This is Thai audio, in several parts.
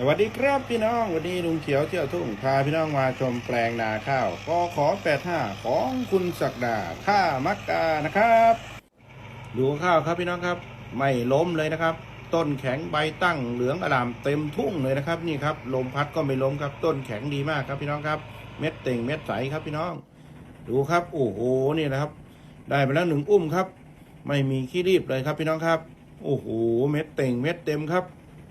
สวัสดีครับพี่น้องวันนี้ลุงเขียวเที่ยวทุ่งพาพี่น้องมาชมแปลงนาข้าวกขอ85ของคุณศักดาท่ามักกานะครับ ดูข้าวครับพี่น้องครับ ไม่ล้มเลยนะครับ ต้นแข็งใบตั้งเหลืองอลามเต็มทุ่งเลยนะครับนี่ครับลมพัดก็ไม่ล้มครับ ต้นแข็งดีมากครับพี่น้องครับ เม็ดเต่งเม็ดใสครับพี่น้อง ดูครับโอ้โหนี่นะครับ ได้ไปแล้วหนึ่งอุ้มครับ ไม่มีขี้รีบเลยครับพี่น้องครับ โอ้โหเม็ดเต่งเม็ดเต็มครับ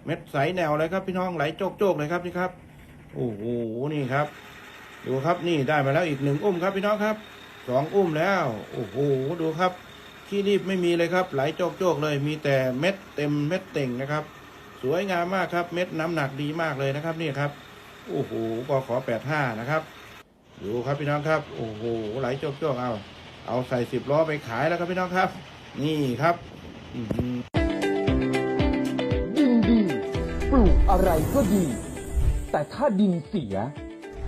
เม็ดใสแนวเลยครับพี่น้องไหลโจกโจกๆเลยครับนี่ครับโอ้โหนี่ครับดูครับนี่ได้มาแล้วอีกหนึ่งอุ้มครับพี่น้องครับสองอุ้มแล้วโอ้โหดูครับขี้รีบไม่มีเลยครับ ไหลโจกโจกๆเลย มีแต่เม็ดเต็มเม็ดเต่งนะครับ สวยงามมากครับ เม็ดน้ำหนักดีมากเลยนะครับนี่ครับโอ้โหกขอแปดห้านะครับดูครับพี่น้องครับโอ้โหไหลโจกโจกๆเอา เอาใส่สิบล้อไปขายแล้วครับพี่น้องครับ นี่ครับ อื ลูกอะไรก็ดี แต่ถ้าดินเสีย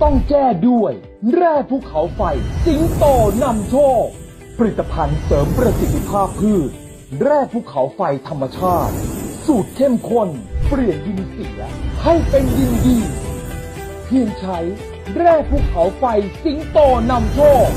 ต้องแก้ด้วย แร่ภูเขาไฟ สิงโตนำโชค ผลิตภัณฑ์เสริมประสิทธิภาพพืช แร่ภูเขาไฟธรรมชาติ สูตรเข้มข้น เปลี่ยนดินเสีย ให้เป็นดินดี เพียงใช้ แร่ภูเขาไฟสิงโตนำโชค